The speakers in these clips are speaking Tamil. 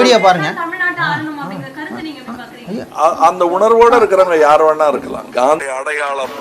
வீடியோ பாருங்க. தமிழ்நாட்டை ஆளணும் அப்படிங்கிற கருத்தை நீங்க எப்படி பாக்குறீங்க? அ- அந்த உணர்வோட இருக்கிறவங்க யார் வேணா இருக்கலாம். காந்தி அடையாளம்.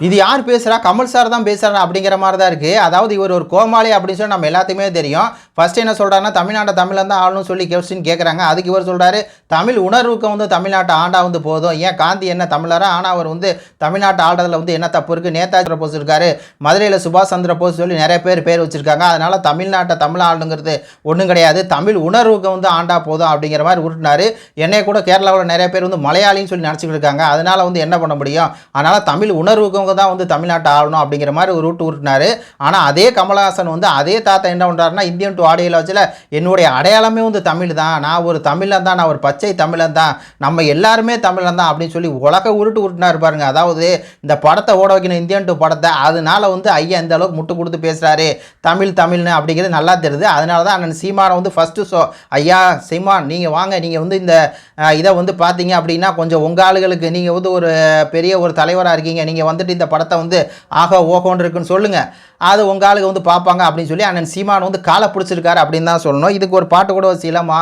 இது யார் பேசுறா? கமல் சார் தான் பேசுறாரு அப்படிங்கிற மாதிரி தான் இருக்கு. அதாவது இவர் ஒரு கோமாளி அப்படின்னு சொல்லி நம்ம எல்லாத்துக்குமே தெரியும். ஃபர்ஸ்ட் என்ன சொல்கிறாருன்னா தமிழ்நாட்டை தமிழன் தான் ஆளுன்னு சொல்லி கொஸ்டின் கேட்குறாங்க அதுக்கு இவர் சொல்கிறாரு தமிழ் உணர்வுக்கு வந்து தமிழ்நாட்டை ஆண்டா வந்து போதும். ஏன் காந்தி என்ன தமிழரா? ஆனால் அவர் வந்து தமிழ்நாட்டை ஆள்றதுல வந்து என்ன தப்பு இருக்குது நேதாஜி போஸ் இருக்காரு. மதுரையில் சுபாஷ் சந்திர போஸ் சொல்லி நிறைய பேர் பேர் வச்சுருக்காங்க. அதனால் தமிழ்நாட்டை தமிழ் ஆளுங்கிறது ஒன்றும் கிடையாது. தமிழ் உணர்வுக்கு வந்து ஆண்டா போதும் அப்படிங்கிற மாதிரி உருட்டினார். என்னைய கூட கேரளாவில் நிறைய பேர் வந்து மலையாளின்னு சொல்லி நினச்சிக்கிட்டு இருக்காங்க. அதனால் வந்து என்ன பண்ண முடியும்? அதனால் தமிழ் உணர்வுக்கவங்க தான் வந்து தமிழ்நாட்டை ஆளணும் அப்படிங்கிற மாதிரி ஒரு ரூட்டு உருட்டினார். ஆனால் அதே கமலஹாசன் வந்து அதே தாத்தா என்ன பண்ணுறாருன்னா இந்தியன் டு ஆடியோவில் வச்சுல என்னுடைய அடையாளமே வந்து தமிழ் தான். நான் ஒரு தமிழன் தான் நான் ஒரு பச்சை தமிழன் தான். நம்ம எல்லாருமே தமிழன் தான் அப்படின்னு சொல்லி உலக உருட்டு உருட்டினார் பாருங்க. அதாவது இந்த படத்தை ஓட வைக்கணும் இந்தியன் டூ படத்தை. அதனால வந்து ஐயா இந்த அளவுக்கு முட்டு கொடுத்து பேசுகிறாரு தமிழ் தமிழ்னு அப்படிங்கிறது நல்லா தெரியுது. அதனால தான் அண்ணன் சீமானை வந்து ஃபஸ்ட்டு ஷோ ஐயா சீமான் நீங்கள் வாங்க. நீங்கள் வந்து இந்த இதை வந்து பார்த்தீங்க அப்படின்னா கொஞ்சம் உங்கள் ஆளுகளுக்கு நீங்கள் வந்து ஒரு பெரிய ஒரு தலைவராக இருக்கீங்க. நீங்கள் வந்துட்டு இந்த படத்தை வந்து ஆக ஓகோன்னு இருக்குன்னு சொல்லுங்கள் அது உங்கள் ஆளுங்க வந்து பார்ப்பாங்க அப்படின்னு சொல்லி அண்ணன் சீமான் வந்து காலை பிடிச்சிருக்காரு அப்படின்னு தான் சொல்லணும். இதுக்கு ஒரு பாட்டு கூட ஒரு சிலமா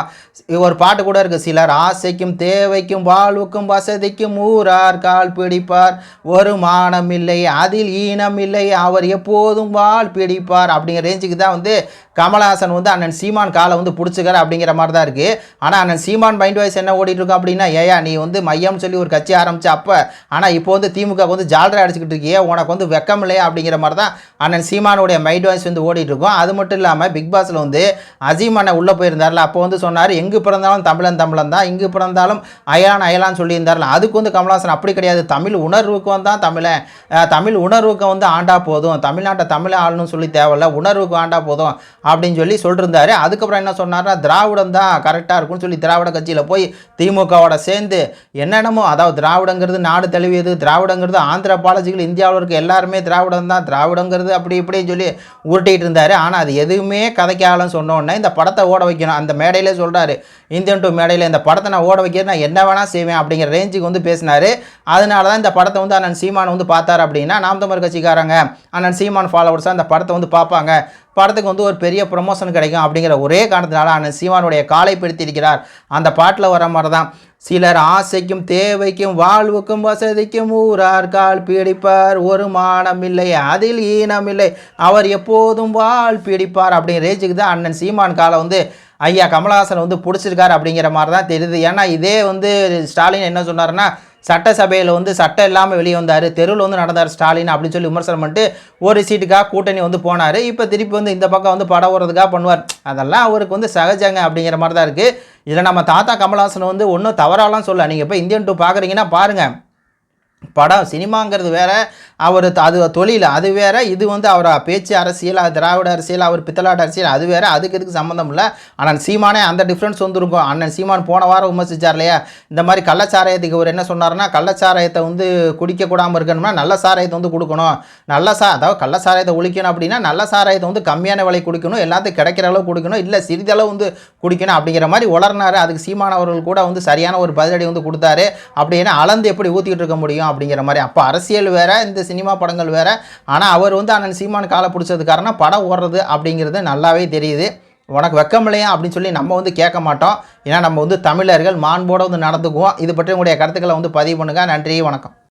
ஒரு பாட்டு கூட இருக்குது சிலர் ஆசைக்கும் தேவைக்கும் வாழ்வுக்கும் வசதிக்கும் ஊரார் கால் பிடிப்பார். ஒரு மானம் இல்லை அதில் ஈனம் இல்லை அவர் எப்போதும் வாழ் பிடிப்பார் அப்படிங்கிற ரேஞ்சுக்கு தான் வந்து கமலஹாசன் வந்து அண்ணன் சீமான் காலை வந்து பிடிச்சிக்காரு அப்படிங்கிற மாதிரி தான் இருக்குது ஆனால் அண்ணன் சீமான் மைண்ட் வாய்ஸ் என்ன ஓடிட்டு இருக்கோம் அப்படின்னா ஏயா நீ வந்து மையம்னு சொல்லி ஒரு கட்சி ஆரம்பிச்ச அப்போ ஆனால் இப்போ வந்து திமுக வந்து ஜாலரா அடிச்சுக்கிட்டு இருக்கியே உனக்கு வந்து வெக்கம் இல்லையா? அப்படிங்கிற மாதிரி தான் அண்ணன் சீமானுடைய மைண்ட் வாய்ஸ் வந்து ஓடிட்டு இருக்கும் அது மட்டும் இல்லாமல் பிக் பாஸில் வந்து அசீம் அண்ணன் உள்ளே போயிருந்தார்ல அப்போ வந்து சொன்னார் எங்கு பிறந்தாலும் தமிழன் தமிழன் தான் இங்கு பிறந்தாலும் அயலான் அயலான் சொல்லியிருந்தார்ல. அதுக்கு வந்து கமலஹாசன் அப்படி கிடையாது. தமிழ் உணர்வுக்கும் தான் தமிழன். தமிழ் உணர்வுக்கு வந்து ஆண்டா போதும். தமிழ்நாட்டை தமிழை ஆளணும்னு சொல்லி தேவையில்ல. உணர்வுக்கு ஆண்டா போதும். அப்படின்னு சொல்லி சொல்லியிருந்தாரு அதுக்கப்புறம் என்ன சொன்னார்னா திராவிடம் தான் கரெக்டாக இருக்கும்னு சொல்லி திராவிட கட்சியில் போய் திமுகவோட சேர்ந்து என்னென்னமோ அதாவது திராவிடங்கிறது நாடு தழுவியது திராவிடங்கிறது ஆந்திர பாலஜிகள் இந்தியாவில் இருக்க எல்லாருமே திராவிடம் தான் திராவிடங்கிறது அப்படி இப்படின்னு சொல்லி உருட்டிகிட்டு இருந்தார். ஆனால் அது எதுவுமே கதைக்காலன்னு சொன்னோன்னே இந்த படத்தை ஓட வைக்கணும். அந்த மேடையிலே சொல்கிறாரு இந்தியன் டூ மேடையில் இந்த படத்தை நான் ஓட வைக்கிறது நான் என்ன வேணால் செய்வேன் அப்படிங்கிற ரேஞ்சுக்கு வந்து பேசினார். அதனால தான் இந்த படத்தை வந்து அண்ணன் சீமான் வந்து பார்த்தாரு அப்படின்னா நாம் தமிழ் கட்சிக்காரங்க அண்ணன் சீமான் ஃபாலோவர்ஸாக அந்த படத்தை வந்து பார்ப்பாங்க. படத்துக்கு வந்து ஒரு பெரிய ப்ரொமோஷன் கிடைக்கும் அப்படிங்கிற ஒரே காரணத்தினால அண்ணன் சீமானுடைய காலை பிடித்திருக்கிறார். அந்த பாட்டில் வர மாதிரி தான் சிலர் ஆசைக்கும் தேவைக்கும் வாழ்வுக்கும் வசதிக்கும் ஊரார் கால் பிடிப்பார். ஒரு மானம் இல்லை அதில் ஈனம் இல்லை. அவர் எப்போதும் வாழ் பிடிப்பார் அப்படிங்கிற ரேஞ்சுக்கு தான் அண்ணன் சீமான் காலை வந்து ஐயா கமலஹாசன் வந்து பிடிச்சிருக்காரு அப்படிங்கிற மாதிரி தான் தெரியுது. ஏன்னா இதே வந்து ஸ்டாலின் என்ன சொன்னார்னா சட்டசபையில் வந்து சட்டம் இல்லாமல் வெளியே வந்தார். தெருவில் வந்து நடந்தார் ஸ்டாலின் அப்படின்னு சொல்லி விமர்சனம் பண்ணிட்டு ஒரு சீட்டுக்காக கூட்டணி வந்து போனார். இப்போ திருப்பி வந்து இந்த பக்கம் வந்து படம் ஓடுறதுக்காக பண்ணுவார். அதெல்லாம் அவருக்கு வந்து சகஜங்க அப்படிங்கிற மாதிரி தான் இருக்குது இதில் நம்ம தாத்தா கமல்ஹாசன் வந்து ஒன்றும் தவறாலாம் சொல்ல நீங்கள் இப்போ இந்தியன் டூ பார்க்குறீங்கன்னா பாருங்கள் படம் சினிமாங்கிறது வேற அவர் த- அது தொழில் அது வேற இது வந்து அவர் பேச்சு அரசியல் திராவிட அரசியல் அவர் பித்தலாட்ட அரசியல் அது வேற அதுக்கு இதுக்கு சம்மந்தம் இல்லை. ஆனால் சீமானே அந்த டிஃப்ரென்ஸ் வந்துருக்கும் அண்ணன் சீமான் போன வாரம் விமர்சிச்சார் இல்லையா இந்த மாதிரி கள்ளச்சாராயத்துக்கு அவர் என்ன சொன்னார்னா கள்ளச்சாராயத்தை வந்து குடிக்கக்கூடாமல் இருக்கணும்னா நல்ல சாராயத்தை வந்து கொடுக்கணும். நல்ல சா அதாவது கள்ளச்சாராயத்தை ஒழிக்கணும் அப்படின்னா நல்ல சாராயத்தை வந்து கம்மியான விலை குடிக்கணும். எல்லாத்தையும் கிடைக்கிற அளவு கொடுக்கணும். இல்லை சிறிதளவு வந்து குடிக்கணும் அப்படிங்கிற மாதிரி உளர்னாரு அதுக்கு சீமானவர்கள் கூட வந்து சரியான ஒரு பதிலடி வந்து கொடுத்தாரு. அப்படின்னா அளந்து எப்படி ஊற்றிக்கிட்டு இருக்க முடியும்? அப்படிங்கிற மாதிரி. அப்போ அரசியல் வேற இந்த சினிமா படங்கள் வேற. ஆனால் அவர் வந்து அண்ணன் சீமான் காலை பிடிச்சது காரணம் படம் ஓடுறது அப்படிங்கிறது நல்லாவே தெரியுது. உனக்கு வெக்கமில்லையா அப்படின்னு சொல்லி நம்ம வந்து கேட்க மாட்டோம். ஏன்னா நம்ம வந்து தமிழர்கள் மாண்போடு வந்து நடந்துக்குவோம். இது பற்றி உங்களுடைய கருத்துக்களை வந்து பதிவு பண்ணுங்கள் நன்றி வணக்கம்.